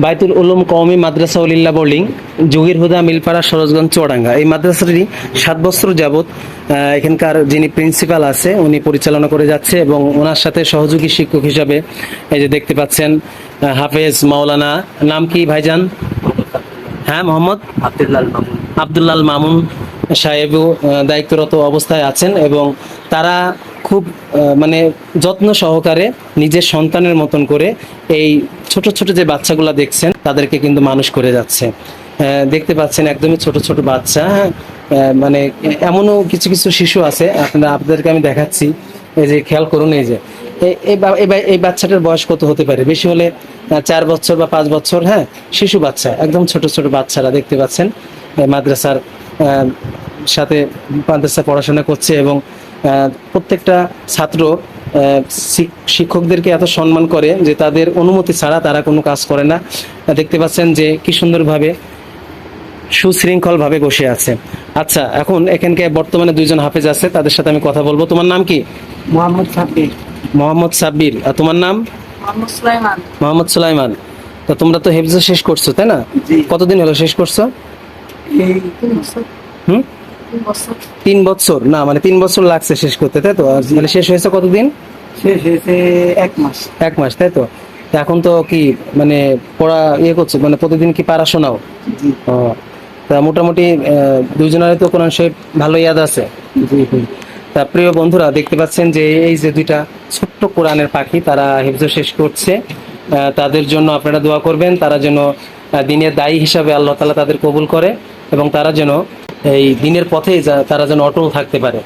বাইতুল উলুম কওমি মাদ্রাসা উলিল্লা বোর্ডিং জুগির হুদা মিলপাড়া সরোজগঞ্জ চুয়াডাঙ্গা। এই মাদ্রাসাটি সাত বছর যাবৎ এখানকার যিনি প্রিন্সিপাল আছে উনি পরিচালনা করে যাচ্ছে এবং ওনার সাথে সহযোগী শিক্ষক হিসাবে এই যে দেখতে পাচ্ছেন হাফেজ মাওলানা নাম কি ভাইজান? হ্যাঁ মোহাম্মদ? আব্দুল্লাল মামুন। আবদুল্লাল মামুন সাহেবও দায়িত্বরত অবস্থায় আছেন এবং তারা খুব মানে যত্ন সহকারে নিজের সন্তানের মতন করে এই ছোট ছোট যে বাচ্চাগুলা দেখছেন, তাদেরকে কিন্তু মানুষ করে যাচ্ছে। দেখতে পাচ্ছেন একদমই ছোট ছোট বাচ্চা হ্যাঁ? মানে এমনও কিছু কিছু শিশু আছে, আপনারা, আপনাদেরকে আমি দেখাচ্ছি। এই যে খেয়াল করুন, এই যে। এই- বাচ্চাটার বয়স কত হতে পারে? বেশি হলে চার বছর বা পাঁচ বছর হ্যাঁ? শিশু বাচ্চা, একদম ছোট ছোট বাচ্চারা দেখতে পাচ্ছেন। মাদ্রাসার সাথে মাদ্রাসা পড়াশোনা করছে এবং প্রত্যেকটা ছাত্র শিক্ষকদেরকে এত সম্মান করে যে তাদের অনুমতি ছাড়া তারা কোনো কাজ করে না। দেখতে পাচ্ছেন যে কি সুন্দরভাবে সুশৃঙ্খলভাবে বসে আছে। আচ্ছা এখন এখানকে বর্তমানে দুইজন হাফেজ আছে তাদের সাথে আমি কথা বলব। তোমার নাম কি? মোহাম্মদ সাব্বির। মোহাম্মদ সাব্বির। আর তোমার নাম? মোহাম্মদ সুলাইমান। মোহাম্মদ সুলাইমান। তো তোমরা তো হেফজ শেষ করছ তাই না? কতদিন হলো শেষ করছ? এই হুম? তিন বছর। না মানে তিন বছর লাগছে শেষ করতে তাই তো? মানে শেষ হয়েছে কতদিন? শেষ হয়েছে এক মাস। এক মাস তাই তো? এখন তো কি মানে পড়া ইয়ে করছে মানে প্রতিদিন কি পারা শোনাও? তা মোটামুটি আহ, দুইজনের তো কোরআন শরীফ ভালো ইয়াদ আছে? তা প্রিয় বন্ধুরা দেখতে পাচ্ছেন যে এই যে দুইটা ছোট্ট কোরআনের পাখি তারা হিফজ শেষ করছে তাদের জন্য আপনারা দোয়া করবেন তারা যেন দিনের দায়ী হিসাবে আল্লাহ তালা তাদের কবুল করে এবং তারা যেন এই দিনের পথে তারা যেন অটল থাকতে পারে।